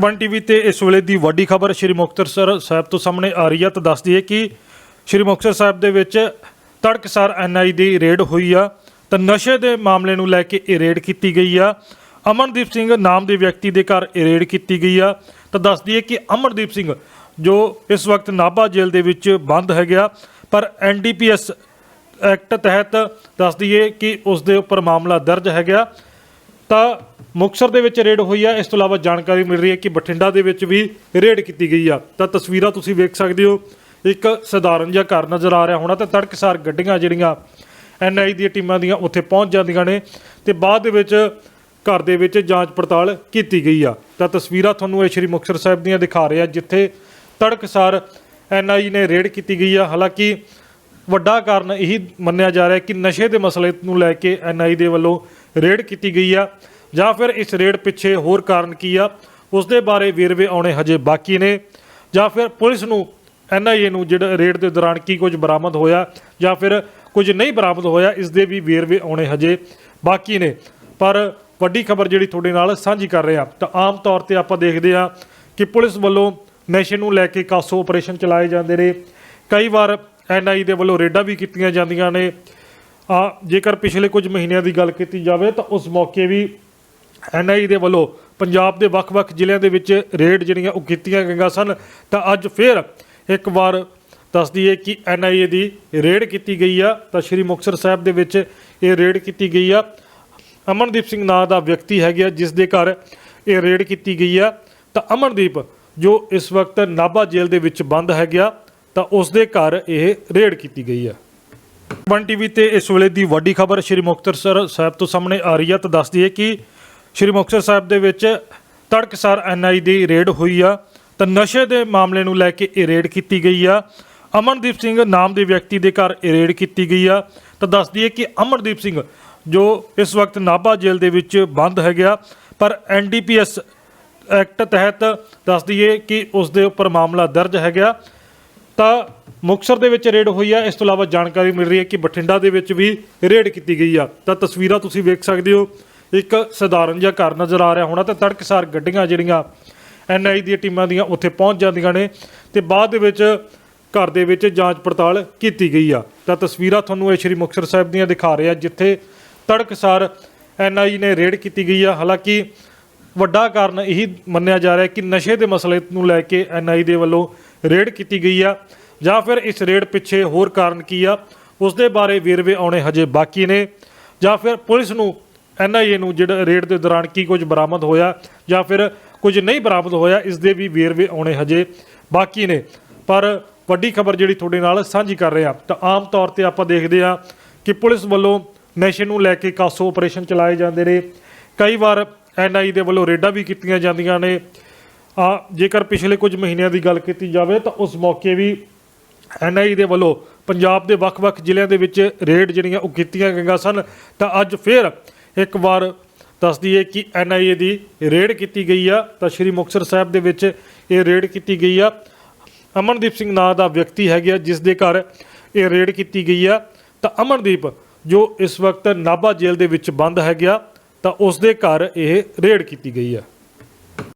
One TV ਤੇ ਇਸ ਵੇਲੇ ਦੀ ਵੱਡੀ ਖਬਰ ਸ਼੍ਰੀ ਮੁਕਤਸਰ ਸਾਹਿਬ ਤੋਂ ਸਾਹਮਣੇ ਆ ਰਹੀ ਹੈ ਤਾਂ ਦੱਸਦੀ ਹੈ ਕਿ ਸ਼੍ਰੀ ਮੁਕਤਸਰ ਸਾਹਿਬ ਦੇ ਵਿੱਚ ਤੜਕਸਾਰ ਐਨਆਈ ਦੀ ਰੇਡ ਹੋਈ ਆ ਤਾਂ ਨਸ਼ੇ ਦੇ ਮਾਮਲੇ ਨੂੰ ਲੈ ਕੇ ਇਹ ਰੇਡ ਕੀਤੀ ਗਈ ਆ। ਅਮਨਦੀਪ ਸਿੰਘ ਨਾਮ ਦੇ ਵਿਅਕਤੀ ਦੇ ਘਰ ਇਹ ਰੇਡ ਕੀਤੀ ਗਈ ਆ। ਤਾਂ ਦੱਸਦੀ ਹੈ ਕਿ ਅਮਰਦੀਪ ਸਿੰਘ ਜੋ ਇਸ ਵਕਤ ਨਾਭਾ ਜੇਲ੍ਹ ਦੇ ਵਿੱਚ ਬੰਦ ਹੈ ਗਿਆ ਪਰ ਐਨਡੀਪੀਐਸ ਐਕਟ ਤਹਿਤ ਦੱਸ ਦਈਏ ਕਿ ਉਸ ਦੇ ਉੱਪਰ ਮਾਮਲਾ ਦਰਜ ਹੈ ਗਿਆ ਤਾਂ ਮੁਕਤਸਰ ਦੇ ਵਿੱਚ ਰੇਡ ਹੋਈ ਆ। ਇਸ ਤੋਂ ਇਲਾਵਾ ਜਾਣਕਾਰੀ ਮਿਲ ਰਹੀ ਹੈ ਕਿ ਬਠਿੰਡਾ ਦੇ ਵਿੱਚ ਵੀ ਰੇਡ ਕੀਤੀ ਗਈ ਆ। ਤਾਂ ਤਸਵੀਰਾਂ ਤੁਸੀਂ ਵੇਖ ਸਕਦੇ ਹੋ। ਇੱਕ ਸਧਾਰਨ ਜਿਹਾ ਘਰ ਨਜ਼ਰ ਆ ਰਿਹਾ ਹੋਣਾ ਤਾਂ ਤੜਕਸਾਰ ਗੱਡੀਆਂ ਜਿਹੜੀਆਂ ਐਨਆਈ ਦੀਆਂ ਟੀਮਾਂ ਦੀਆਂ ਉੱਥੇ ਪਹੁੰਚ ਜਾਂਦੀਆਂ ਨੇ ਤੇ ਬਾਅਦ ਦੇ ਵਿੱਚ ਘਰ ਦੇ ਵਿੱਚ ਜਾਂਚ ਪੜਤਾਲ ਕੀਤੀ ਗਈ ਆ। ਤਾਂ ਤਸਵੀਰਾਂ ਤੁਹਾਨੂੰ ਇਹ ਸ਼੍ਰੀ ਮੁਕਤਸਰ ਸਾਹਿਬ ਦੀਆਂ ਦਿਖਾ ਰਿਹਾ ਜਿੱਥੇ ਤੜਕਸਾਰ ਐਨਆਈ ਨੇ ਰੇਡ ਕੀਤੀ ਗਈ ਆ। ਹਾਲਾਂਕਿ ਵੱਡਾ ਕਾਰਨ ਇਹੀ ਮੰਨਿਆ ਜਾ ਰਿਹਾ ਕਿ ਨਸ਼ੇ ਦੇ ਮਸਲੇ ਨੂੰ ਲੈ ਕੇ ਐਨਆਈ ਦੇ ਵੱਲੋਂ ਰੇਡ ਕੀਤੀ ਗਈ ਆ ਜਾਂ ਫਿਰ ਇਸ ਰੇਡ ਪਿੱਛੇ ਹੋਰ ਕਾਰਨ ਕੀ ਆ ਉਸ ਦੇ ਬਾਰੇ ਵੇਰਵੇ ਆਉਣੇ ਹਜੇ ਬਾਕੀ ਨੇ। ਜਾਂ ਫਿਰ ਪੁਲਿਸ ਨੂੰ ਐਨਆਈਏ ਨੂੰ ਜਿਹੜਾ ਰੇਡ ਦੇ ਦੌਰਾਨ ਕੀ ਕੁਝ ਬਰਾਮਦ ਹੋਇਆ ਜਾਂ ਫਿਰ ਕੁਝ ਨਹੀਂ ਬਰਾਮਦ ਹੋਇਆ ਇਸ ਦੇ ਵੀ ਵੇਰਵੇ ਆਉਣੇ ਹਜੇ ਬਾਕੀ ਨੇ। ਪਰ ਵੱਡੀ ਖਬਰ ਜਿਹੜੀ ਤੁਹਾਡੇ ਨਾਲ ਸਾਂਝੀ ਕਰ ਰਿਹਾ ਤਾਂ ਆਮ ਤੌਰ ਤੇ ਆਪਾਂ ਦੇਖਦੇ ਆ ਕਿ ਪੁਲਿਸ ਵੱਲੋਂ ਨਸ਼ੇ ਨੂੰ ਲੈ ਕੇ ਕਾਸੋ ਆਪਰੇਸ਼ਨ ਚਲਾਏ ਜਾਂਦੇ ਨੇ। ਕਈ ਵਾਰ ਐਨਆਈ ਦੇ ਵੱਲੋਂ ਰੇਡਾਂ ਵੀ ਕੀਤੀਆਂ ਜਾਂਦੀਆਂ ਨੇ। ਆ ਜੇਕਰ ਪਿਛਲੇ ਕੁਝ ਮਹੀਨਿਆਂ ਦੀ ਗੱਲ ਕੀਤੀ ਜਾਵੇ ਤਾਂ ਉਸ ਮੌਕੇ ਵੀ ਐਨਆਈ ਦੇ ਵੱਲੋਂ ਪੰਜਾਬ ਦੇ ਵੱਖ-ਵੱਖ ਜ਼ਿਲ੍ਹਿਆਂ ਦੇ ਵਿੱਚ ਰੇਡ ਜਿਹੜੀਆਂ ਉਹ ਕੀਤੀਆਂ ਗਈਆਂ ਸਨ। ਤਾਂ ਅੱਜ ਫੇਰ ਇੱਕ ਵਾਰ ਦੱਸ ਦਈਏ ਕਿ ਐਨਆਈਏ ਦੀ ਰੇਡ ਕੀਤੀ ਗਈ ਆ। ਤਾਂ ਸ਼੍ਰੀ ਮੁਕਤਸਰ ਸਾਹਿਬ ਦੇ ਵਿੱਚ ਇਹ ਰੇਡ ਕੀਤੀ ਗਈ ਆ। ਅਮਨਦੀਪ ਸਿੰਘ ਨਾਂ ਦਾ ਵਿਅਕਤੀ ਹੈਗਾ, ਜਿਸ ਦੇ ਘਰ ਇਹ ਰੇਡ ਕੀਤੀ ਗਈ ਆ। ਤਾਂ ਅਮਨਦੀਪ, ਜੋ ਇਸ ਵਕਤ ਨਾਭਾ ਜੇਲ੍ਹ ਦੇ ਵਿੱਚ ਬੰਦ ਹੈਗਾ, ਤਾਂ ਉਸ ਦੇ ਘਰ ਇਹ ਰੇਡ ਕੀਤੀ ਗਈ ਆ। ਵਨ ਟੀਵੀ ਤੇ ਇਸ ਵੇਲੇ ਦੀ ਵੱਡੀ ਖਬਰ ਸ਼੍ਰੀ ਮੁਕਤਸਰ ਸਾਹਿਬ ਤੋਂ ਸਾਹਮਣੇ ਆ ਰਹੀ ਹੈ ਤਾਂ ਦੱਸਦੀ ਹੈ ਕਿ ਸ਼੍ਰੀ ਮੁਕਤਸਰ ਸਾਹਿਬ ਦੇ ਵਿੱਚ ਤੜਕਸਾਰ ਐਨਆਈ ਦੀ ਰੇਡ ਹੋਈ ਆ, ਤਾਂ ਨਸ਼ੇ ਦੇ ਮਾਮਲੇ ਨੂੰ ਲੈ ਕੇ ਇਹ ਰੇਡ ਕੀਤੀ ਗਈ ਆ। ਅਮਨਦੀਪ ਸਿੰਘ ਨਾਮ ਦੇ ਵਿਅਕਤੀ ਦੇ ਘਰ ਇਹ ਰੇਡ ਕੀਤੀ ਗਈ ਆ। ਤਾਂ ਦੱਸਦੀ ਹੈ ਕਿ ਅਮਨਦੀਪ ਸਿੰਘ ਜੋ ਇਸ ਵਕਤ ਨਾਭਾ ਜੇਲ੍ਹ ਦੇ ਵਿੱਚ ਬੰਦ ਹੈ ਗਿਆ ਪਰ ਐਨਡੀਪੀਐਸ ਐਕਟ ਤਹਿਤ ਦੱਸ ਦਈਏ ਕਿ ਉਸ ਦੇ ਉੱਪਰ ਮਾਮਲਾ ਦਰਜ ਹੈ ਗਿਆ ਤਾਂ ਮੁਕਤਸਰ ਦੇ ਵਿੱਚ ਰੇਡ ਹੋਈ ਆ। ਇਸ ਤੋਂ ਇਲਾਵਾ ਜਾਣਕਾਰੀ ਮਿਲ ਰਹੀ ਹੈ ਕਿ ਬਠਿੰਡਾ ਦੇ ਵਿੱਚ ਵੀ ਰੇਡ ਕੀਤੀ ਗਈ ਆ। ਤਾਂ ਤਸਵੀਰਾਂ ਤੁਸੀਂ ਵੇਖ ਸਕਦੇ ਹੋ। ਇੱਕ ਸਧਾਰਨ ਜਿਹਾ ਘਰ ਨਜ਼ਰ ਆ ਰਿਹਾ ਹੋਣਾ ਤਾਂ ਤੜਕਸਾਰ ਗੱਡੀਆਂ ਜਿਹੜੀਆਂ ਐਨਆਈ ਦੀਆਂ ਟੀਮਾਂ ਦੀਆਂ ਉੱਥੇ ਪਹੁੰਚ ਜਾਂਦੀਆਂ ਨੇ ਤੇ ਬਾਅਦ ਦੇ ਵਿੱਚ ਘਰ ਦੇ ਵਿੱਚ ਜਾਂਚ ਪੜਤਾਲ ਕੀਤੀ ਗਈ ਆ। ਤਾਂ ਤਸਵੀਰਾਂ ਤੁਹਾਨੂੰ ਇਹ ਸ਼੍ਰੀ ਮੁਕਤਸਰ ਸਾਹਿਬ ਦੀਆਂ ਦਿਖਾ ਰਿਹਾ, ਜਿੱਥੇ ਤੜਕਸਾਰ ਐਨਆਈ ਨੇ ਰੇਡ ਕੀਤੀ ਗਈ ਆ। ਹਾਲਾਂਕਿ ਵੱਡਾ ਕਾਰਨ ਇਹੀ ਮੰਨਿਆ ਜਾ ਰਿਹਾ ਕਿ ਨਸ਼ੇ ਦੇ ਮਸਲੇ ਨੂੰ ਲੈ ਕੇ ਐਨਆਈ ਦੇ ਵੱਲੋਂ ਰੇਡ ਕੀਤੀ ਗਈ ਆ ਜਾਂ ਫਿਰ ਇਸ ਰੇਡ ਪਿੱਛੇ ਹੋਰ ਕਾਰਨ ਕੀ ਆ ਉਸ ਦੇ ਬਾਰੇ ਵੇਰਵੇ ਆਉਣੇ ਹਜੇ ਬਾਕੀ ਨੇ। ਜਾਂ ਫਿਰ ਪੁਲਿਸ ਨੂੰ ਐਨਆਈਏ ਨੂੰ ਜਿਹੜਾ ਰੇਡ ਦੇ ਦੌਰਾਨ ਕੀ ਕੁਝ ਬਰਾਮਦ ਹੋਇਆ ਜਾਂ ਫਿਰ ਕੁਝ ਨਹੀਂ ਬਰਾਮਦ ਹੋਇਆ ਇਸ ਦੇ ਵੀ ਵੇਰਵੇ ਆਉਣੇ ਹਜੇ ਬਾਕੀ ਨੇ। ਪਰ ਵੱਡੀ ਖਬਰ ਜਿਹੜੀ ਤੁਹਾਡੇ ਨਾਲ ਸਾਂਝੀ ਕਰ ਰਹੇ ਆ ਤਾਂ ਆਮ ਤੌਰ ਤੇ ਆਪਾਂ ਦੇਖਦੇ ਆ ਕਿ ਪੁਲਿਸ ਵੱਲੋਂ ਨਸ਼ੇ ਨੂੰ ਲੈ ਕੇ ਕਾਸੋ ਆਪਰੇਸ਼ਨ ਚਲਾਏ ਜਾਂਦੇ ਨੇ। ਕਈ ਵਾਰ ਐਨਆਈ ਦੇ ਵੱਲੋਂ ਰੇਡਾਂ ਵੀ ਕੀਤੀਆਂ ਜਾਂਦੀਆਂ ਨੇ ਆ, ਜੇਕਰ ਪਿਛਲੇ ਕੁਝ ਮਹੀਨਿਆਂ ਦੀ ਗੱਲ ਕੀਤੀ ਜਾਵੇ ਤਾਂ ਉਸ ਮੌਕੇ ਵੀ ਐਨਆਈ ਦੇ ਵੱਲੋਂ ਪੰਜਾਬ ਦੇ ਵੱਖ-ਵੱਖ ਜ਼ਿਲ੍ਹਿਆਂ ਦੇ ਵਿੱਚ ਰੇਡ ਜਿਹੜੀਆਂ ਉਹ ਕੀਤੀਆਂ ਗਈਆਂ ਸਨ, ਤਾਂ ਅੱਜ ਫੇਰ ਇੱਕ ਵਾਰ ਦੱਸ ਦਈਏ ਕਿ ਐਨਆਈਏ ਦੀ ਰੇਡ ਕੀਤੀ ਗਈ ਆ, ਤਾਂ ਸ਼੍ਰੀ ਮੁਕਤਸਰ ਸਾਹਿਬ ਦੇ ਵਿੱਚ ਇਹ ਰੇਡ ਕੀਤੀ ਗਈ ਆ। ਅਮਨਦੀਪ ਸਿੰਘ ਨਾਂ ਦਾ ਵਿਅਕਤੀ ਹੈਗਾ, ਜਿਸ ਦੇ ਘਰ ਇਹ ਰੇਡ ਕੀਤੀ ਗਈ ਆ। ਤਾਂ ਅਮਨਦੀਪ, ਜੋ ਇਸ ਵਕਤ ਨਾਭਾ ਜੇਲ੍ਹ ਦੇ ਵਿੱਚ ਬੰਦ ਹੈਗਾ, ਤਾਂ ਉਸ ਦੇ ਘਰ ਇਹ ਰੇਡ ਕੀਤੀ ਗਈ ਆ।